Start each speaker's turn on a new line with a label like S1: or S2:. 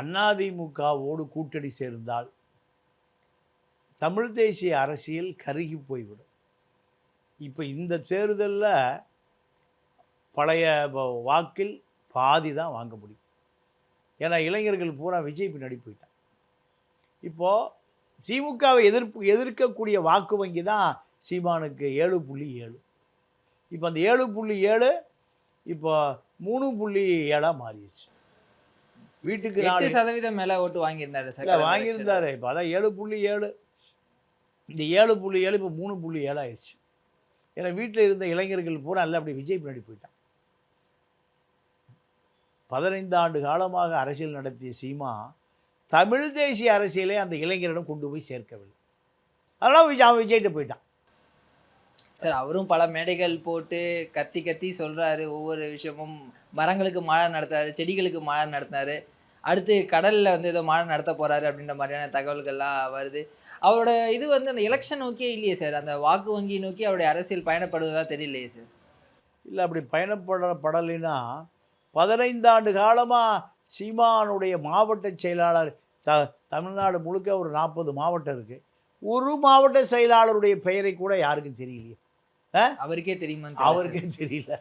S1: அதிமுகவோடு கூட்டணி சேர்ந்தால் தமிழ் தேசிய அரசியல் கருகி போய்விடும். இப்போ இந்த தேர்தலில் பழைய வாக்கில் பாதி தான் வாங்க முடியும். ஏன்னா இளைஞர்கள் பூரா விஜய் பின்னாடி போயிட்டான் இப்போது திமுகவை எதிர்ப்பு எதிர்க்கக்கூடிய வாக்கு வங்கி தான் சீமானுக்கு ஏழு புள்ளி ஏழு. இப்போ அந்த ஏழு புள்ளி ஏழு இப்போ மூணு புள்ளி ஏழாக மாறிடுச்சு. வீட்டுக்கு
S2: எட்டு
S1: நாலு
S2: சதவீதம் மேல ஓட்டு வாங்கியிருந்தாரு சார்
S1: வாங்கியிருந்தாரு. இப்போ அதான் ஏழு புள்ளி ஏழு. இந்த ஏழு புள்ளி ஏழு இப்போ மூணு புள்ளி ஏழாயிருச்சு ஏன்னா வீட்டில் இருந்த இளைஞர்கள் பூரா எல்லாம் அப்படி விஜய் பின்னாடி போயிட்டான். பதினைந்து ஆண்டு காலமாக அரசியல் நடத்திய சீமா தமிழ் தேசிய அரசியலை அந்த இளைஞரிடம் கொண்டு போய் சேர்க்கவில்லை. அதனால் விஜய் அவன் விஜய்கிட்ட போயிட்டான்.
S2: சார் அவரும் பல மேடைகள் போட்டு கத்தி கத்தி சொல்கிறாரு ஒவ்வொரு விஷயமும் மரங்களுக்கு மாலை நடத்தாரு செடிகளுக்கு மாலை நடத்தினாரு. அடுத்து கடலில் வந்து ஏதோ மாலை நடத்த போகிறாரு அப்படின்ற மாதிரியான தகவல்கள்லாம் வருது. அவரோட இது வந்து அந்த எலெக்ஷன் நோக்கியே இல்லையே சார்? அந்த வாக்கு வங்கி நோக்கி அவருடைய அரசியல் பயணப்படுவதாக தெரியலையே சார்?
S1: இல்லை அப்படி பயணப்பட படலைன்னா பதினைந்தாண்டு காலமாக சீமானுடைய மாவட்ட செயலாளர் த தமிழ்நாடு முழுக்க ஒரு நாற்பது மாவட்டம் இருக்குது ஒரு மாவட்ட செயலாளருடைய பெயரை கூட யாருக்கும் தெரியலையே.
S2: அவருக்கே தெரியுமா
S1: அவருக்கே தெரியல.